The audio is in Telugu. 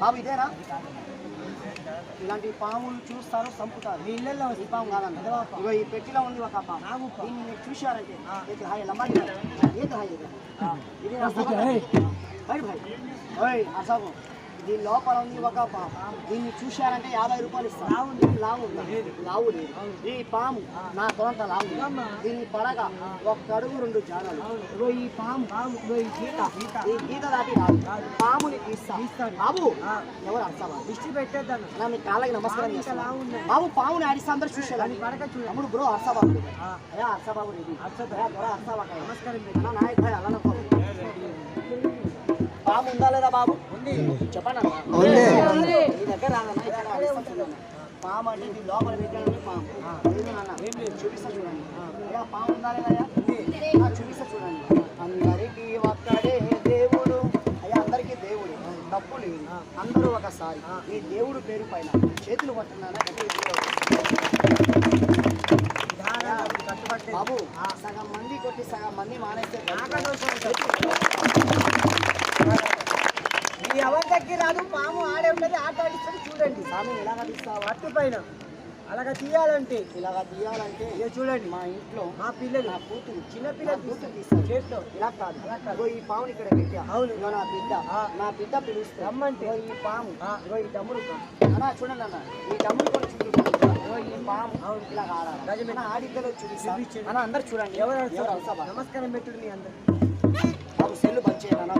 బాబు ఇదేనా? ఇలాంటి పాములు చూస్తారు చంపుతారు. మీ ఇళ్ళల్లో ఈ పాము కాదన్న. ఇగో ఈ పెట్టిలో ఉంది ఒక పాము. దీన్ని మీరు చూశారంటే ఏది హాయ్? లమ్మాలి ఏది హాయ్ ఇది? బయట ఓయ్ అసలు దీని లోపల ఉంది ఒక పాము. దీన్ని చూశారంటే యాభై రూపాయలు ఇస్తాను లావు లావు లేదు. ఈ పాము నా తొలంత లావు. దీన్ని పడగా ఒక అడుగు రెండు జాడలు ఈ పాము. ఈ గీత. ఈ గీత దాటి రాదు. బాబు. ఎవరు అర్థమా దిష్టి పెట్టేద్దాను. నా మీ కాళ్ళకి నమస్కారం ఉన్నాయి. బాబు పాముని ఆడిస్తే అందరూ చూసేదాన్ని తమ్ముడు బ్రో అర్సబాబు. అయ్యా అర్సబాబు రెడ్డి అర్సబాబు. నమస్కారం నాయక్ భాయ్ అలా నవ్వు. పాము ఉందా లేదా బాబు? ఉంది. చెప్పండి మీ దగ్గర రాదన్న ఇక్కడ అడిస్తాను చూడండి. పాము అంటే లోపల పెట్టాలని పాము. లేదు నాన్న ఏం లేదు. చూపిస్తా చూడండి. అయ్యా పాము ఉందా లేదా లేదు అందరూ ఒకసారి ఈ దేవుడు పేరు పైన చేతులు కట్టుబట్టే బాబు సగం మంది కొట్టి సగం మంది మానేస్తే మీ ఎవరి దగ్గర రాదు? పాము ఆడే ఉన్నది ఆట ఆడిస్తుంది చూడండి. స్వామిని ఎలాగ తీస్తావా? పట్టు పైన. అలాగా తీయాలంటే ఇలాగ తీయాలంటే ఇక చూడండి మా ఇంట్లో మా పిల్లలు నా కూతురు చిన్న పిల్లలు కూతురు తీస్తారు. చేతిలో ఇలా కాదు. ఇగో ఈ పాముని ఇక్కడ పెట్టా. అవును. ఇగో నా బిడ్డ. నా బిడ్డ పిలుస్తే రమ్మంటే. ఇగో ఈ పాము. ఇగో ఈ డమ్ములు అన్న చూడండి అన్న. ఈ డమ్ములు కూడా ఇగో ఈ పాము. అవును. ఇలా ఆడాలి గజమే. అన్న ఆడిద్దలో చూపించండి. అన్న అందరు చూడండి. ఎవరు? నమస్కారం పెట్టుడు మీ అందరు సెల్లు బంద్ చేయాలి అన్న.